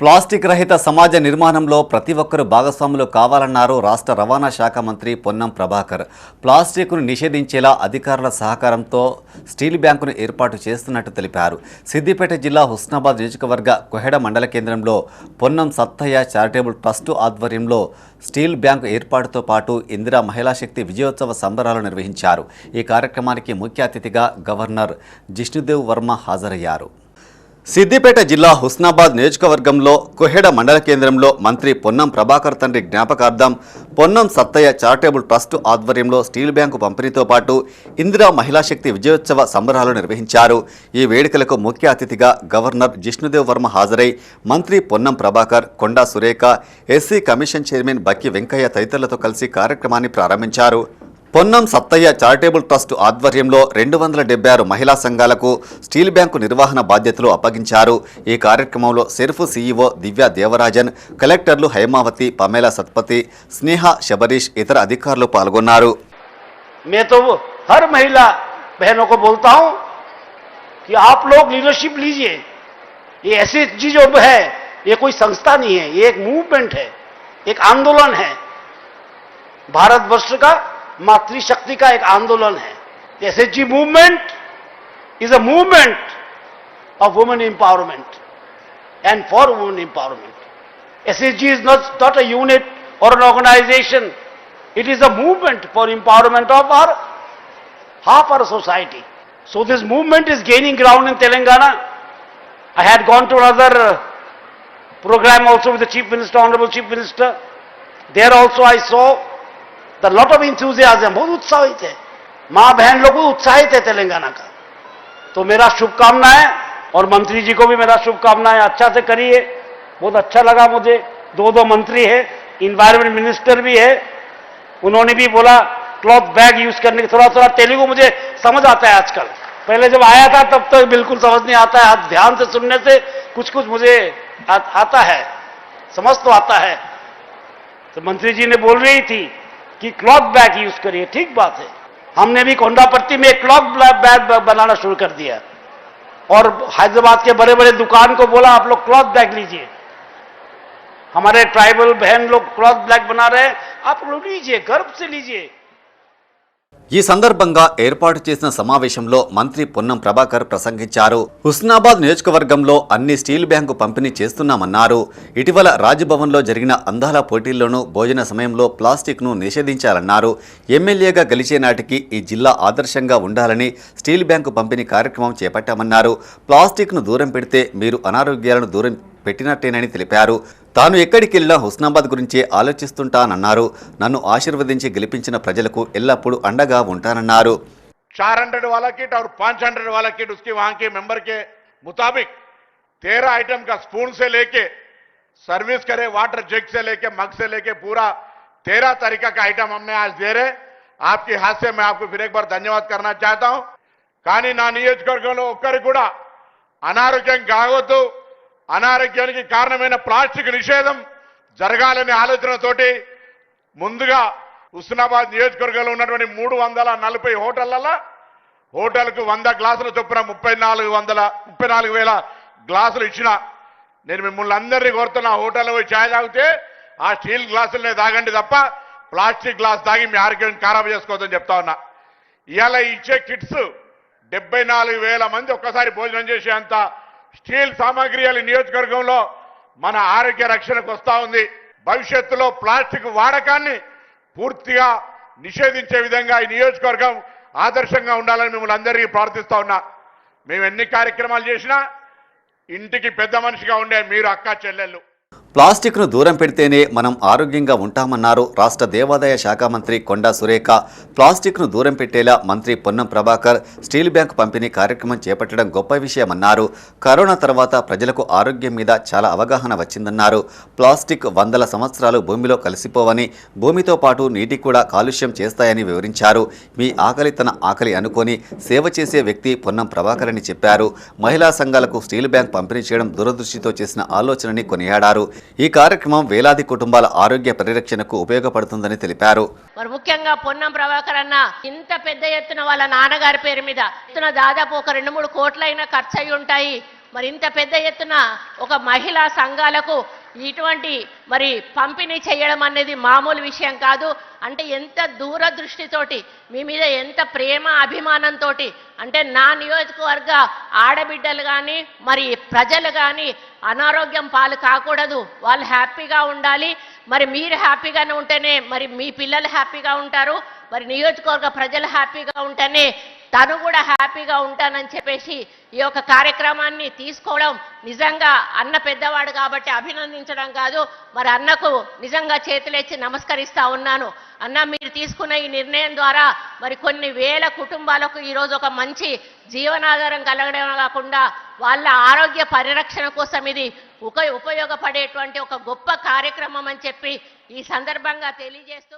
Plastic రహిత సమాజ నిర్మాణంలో ప్రతి ఒక్కరూ భాగస్వాములు కావాలన్నారు రాష్ట్ర రవాణా శాఖ మంత్రి పొన్నం ప్రభాకర్. ప్లాస్టిక్ను నిషేధించేలా అధికారుల సహకారంతో స్టీల్ బ్యాంకును ఏర్పాటు చేస్తున్నట్టు తెలిపారు. సిద్దిపేట జిల్లా హుస్నాబాద్ నియోజకవర్గ కొహెడ మండల కేంద్రంలో పొన్నం సత్తయ్య చారిటబుల్ ట్రస్టు ఆధ్వర్యంలో స్టీల్ బ్యాంకు ఏర్పాటుతో పాటు ఇందిరా మహిళా శక్తి విజయోత్సవ సంబరాలు నిర్వహించారు. ఈ కార్యక్రమానికి ముఖ్య అతిథిగా గవర్నర్ జిష్ణుదేవ్ వర్మ హాజరయ్యారు. సిద్దిపేట జిల్లా హుస్నాబాద్ నియోజకవర్గంలో కొహెడ మండల కేంద్రంలో మంత్రి పొన్నం ప్రభాకర్ తండ్రి జ్ఞాపకార్థం పొన్నం సత్తయ్య చారిటబుల్ ట్రస్ట్ ఆధ్వర్యంలో స్టీల్ బ్యాంకు పంపిణీతో పాటు ఇందిరా మహిళా శక్తి విజయోత్సవ సంబరాలు నిర్వహించారు. ఈ వేడుకలకు ముఖ్య అతిథిగా గవర్నర్ జిష్ణుదేవ్ వర్మ హాజరై మంత్రి Ponnam Prabhakar Konda Surekha SC commission chairman Bakki Venkaiah తదితరులతో కలిసి కార్యక్రమాన్ని ప్రారంభించారు. పొన్నం సత్తయ్య చారిటబుల్ ట్రస్ట్ ఆధ్వర్యంలో రెండు వందల డెబ్బై ఆరు మహిళా సంఘాలకు స్టీల్ బ్యాంకు నిర్వహణ బాధ్యతలు అప్పగించారు ఈ కార్యక్రమంలో సెర్ఫ్ సీఈఓ దివ్య దేవరాజన్ కలెక్టర్లు హైమావతి పమేలా సత్పతి స్నేహ శబరీష్ ఇతర అధికారులు పాల్గొన్నారు मैं तो वो हर महिला बहनों को बोलता हूं कि आप लोग लीडरशिप लीजिए ये ऐसी चीज जो है ये कोई संस्था नहीं है ये एक मूवमेंट है एक आंदोलन है भारतवर्ष का मातृशक्ति का एक आंदोलन है। S H G movement is a movement of women empowerment and for women empowerment S H G is not not a unit or an organisation it is a movement for empowerment of our half our society so this movement is gaining ground in Telangana I had gone to other programme also with chief minister honourable chief minister there also I i the lot of enthusiasm. बहुत उत्साहित है। माँ बहन लोग उत्साहित है तेलंगाना का। तो मेरा शुभकामनाएँ और मंत्री जी को भी मेरा शुभकामनाएँ। अच्छा से करिए। बहुत अच्छा लगा मुझे। दो दो मंत्री है। इन्वायरमेंट मिनिस्टर भी है। उन्होंने भी बोला क्लॉथ बैग यूज़ करने की थोड़ा थोड़ा तेलुगु मुझे समझ आता है आजकल। पहले जब आया था तब तो बिल्कुल समझ नहीं आता है। ध्यान से सुनने से कुछ कुछ मुझे आ, आता है। समझ तो आता है। तो मंत्री जी ने बोल रही थी कि क्लॉक बैग यूज़ करिए, ठीक बात है। हमने भी कोंडापट्टी में क्लॉक बैग बनाना शुरू कर दिया और हैदराबाद के बड़े बड़े दुकान को बोला, आप लोग क्लॉथ बैग लीजिए। हमारे ट्राइबल बहन लोग क्लॉथ बैग बना रहे हैं। आप लोग लीजिए, गर्व से लीजिए। ఈ సందర్భంగా ఏర్పాటు చేసిన సమావేశంలో మంత్రి పొన్నం ప్రభాకర్ ప్రసంగించారు. హుస్నాబాద్ నియోజకవర్గంలో అన్ని స్టీల్ బ్యాంకు పంపిణీ చేస్తున్నామన్నారు. ఇటీవల రాజ్భవన్లో జరిగిన అందాల పోటీల్లోనూ భోజన సమయంలో ప్లాస్టిక్ను నిషేధించాలన్నారు. ఎమ్మెల్యేగా గెలిచే నాటికి ఈ జిల్లా ఆదర్శంగా ఉండాలని స్టీల్ బ్యాంకు పంపిణీ కార్యక్రమం చేపట్టామన్నారు. ప్లాస్టిక్ను దూరం పెడితే మీరు అనారోగ్యాలను దూరం పెట్టినట్టేనని తెలిపారు. తాను ఎక్కడికి వెళ్ళినా హుస్నాబాద్ గురించే ఆలోచిస్తుంటానన్నారు. నన్ను ఆశీర్వదించి గెలిపించిన ప్రజలకు ఎల్లప్పుడూ అండగా ఉంటానన్నారు चार हंड्रेड वाला किट और पांच हंड्रेड वाला किट उसके वहां के मेंबर के मुताबिक तेरह आइटम का स्पून से लेके सर्विस करे वाटर जग से लेके मग से लेके पूरा तेरह तरीका का आइटम हमने आज दे रहे आपके हाथ से मैं आपको फिर एक बार धन्यवाद करना चाहता हूं కానీ నా నియోజకవర్గంలో ఒక్కరికి కూడా అనారోగ్యం కావద్దు అనారోగ్యానికి కారణమైన ప్లాస్టిక్ నిషేధం జరగాలనే ఆలోచనతోటి ముందుగా హుస్నాబాద్ నియోజకవర్గంలో ఉన్నటువంటి మూడు వందల నలభై హోటళ్ళలో హోటల్కు వంద గ్లాసుల చొప్పున ముప్పై నాలుగు వందల ముప్పై నాలుగు వేల గ్లాసులు ఇచ్చిన. నేను మిమ్మల్ని అందరినీ కోరుతున్నా హోటల్లో పోయి ఛాయ్ తాగితే ఆ స్టీల్ గ్లాసులనే తాగండి తప్ప ప్లాస్టిక్ గ్లాస్ తాగి మీ ఆరోగ్యం ఖరాబ్ చేసుకోవద్దని చెప్తా ఉన్నా. ఇవాళ ఇచ్చే కిట్స్ డెబ్బై నాలుగు వేల మంది ఒక్కసారి భోజనం చేసేంత స్టీల్ సామాగ్రి నియోజకవర్గంలో మన ఆరోగ్య రక్షణకు వస్తా ఉంది. భవిష్యత్తులో ప్లాస్టిక్ వాడకాన్ని పూర్తిగా నిషేధించే విధంగా ఈ నియోజకవర్గం ఆదర్శంగా ఉండాలని మిమ్మల్ని అందరికీ ప్రార్థిస్తా ఉన్నా. మేము ఎన్ని కార్యక్రమాలు చేసినా ఇంటికి పెద్ద మనిషిగా ఉండే మీరు అక్క చెల్లెళ్ళు. ప్లాస్టిక్ను దూరం పెడితేనే మనం ఆరోగ్యంగా ఉంటామన్నారు రాష్ట్ర దేవాదాయ శాఖ మంత్రి కొండా సురేఖ. ప్లాస్టిక్ను దూరం పెట్టేలా మంత్రి పొన్నం ప్రభాకర్ స్టీల్ బ్యాంక్ పంపిణీ కార్యక్రమం చేపట్టడం గొప్ప విషయమన్నారు. కరోనా తర్వాత ప్రజలకు ఆరోగ్యం మీద చాలా అవగాహన వచ్చిందన్నారు. ప్లాస్టిక్ వందల సంవత్సరాలు భూమిలో కలిసిపోవని భూమితో పాటు నీటి కూడా కాలుష్యం చేస్తాయని వివరించారు. మీ ఆకలి తన ఆకలి అనుకొని సేవ చేసే వ్యక్తి పొన్నం ప్రభాకర్ అని చెప్పారు. మహిళా సంఘాలకు స్టీల్ బ్యాంక్ పంపిణీ చేయడం దురదృష్టితో చేసిన ఆలోచనని కొనియాడారు. ఈ కార్యక్రమం వేలాది కుటుంబాల ఆరోగ్య పరిరక్షణకు ఉపయోగపడుతుందని తెలిపారు. మరి ముఖ్యంగా పొన్నం ప్రభాకర్ అన్న ఇంత పెద్ద ఎత్తున వాళ్ళ నాన్నగారి పేరు మీద ఎత్తున దాదాపు ఒక రెండు మూడు కోట్లైనా ఖర్చు అయి ఉంటాయి మరి ఇంత పెద్ద ఎత్తున ఒక మహిళా సంఘాలకు ఇటువంటి మరి పంపిణీ చేయడం అనేది మామూలు విషయం కాదు. అంటే ఎంత దూరదృష్టితోటి మీ మీద ఎంత ప్రేమ అభిమానంతో అంటే నా నియోజకవర్గ ఆడబిడ్డలు కానీ మరి ప్రజలు కానీ అనారోగ్యం పాలు కాకూడదు. వాళ్ళు హ్యాపీగా ఉండాలి. మరి మీరు హ్యాపీగానే ఉంటేనే మరి మీ పిల్లలు హ్యాపీగా ఉంటారు. మరి నియోజకవర్గ ప్రజలు హ్యాపీగా ఉంటేనే తను కూడా హ్యాపీగా ఉంటానని చెప్పేసి ఈ యొక్క కార్యక్రమాన్ని తీసుకోవడం నిజంగా అన్న పెద్దవాడు కాబట్టి అభినందించడం కాదు. మరి అన్నకు నిజంగా చేతులెచ్చి నమస్కరిస్తా ఉన్నాను. అన్న మీరు తీసుకున్న ఈ నిర్ణయం ద్వారా మరి కొన్ని వేల కుటుంబాలకు ఈరోజు ఒక మంచి జీవనాధారం కలగడం కాకుండా వాళ్ళ ఆరోగ్య పరిరక్షణ కోసం ఇది ఉపయోగపడేటువంటి ఒక గొప్ప కార్యక్రమం అని చెప్పి ఈ సందర్భంగా తెలియజేస్తూ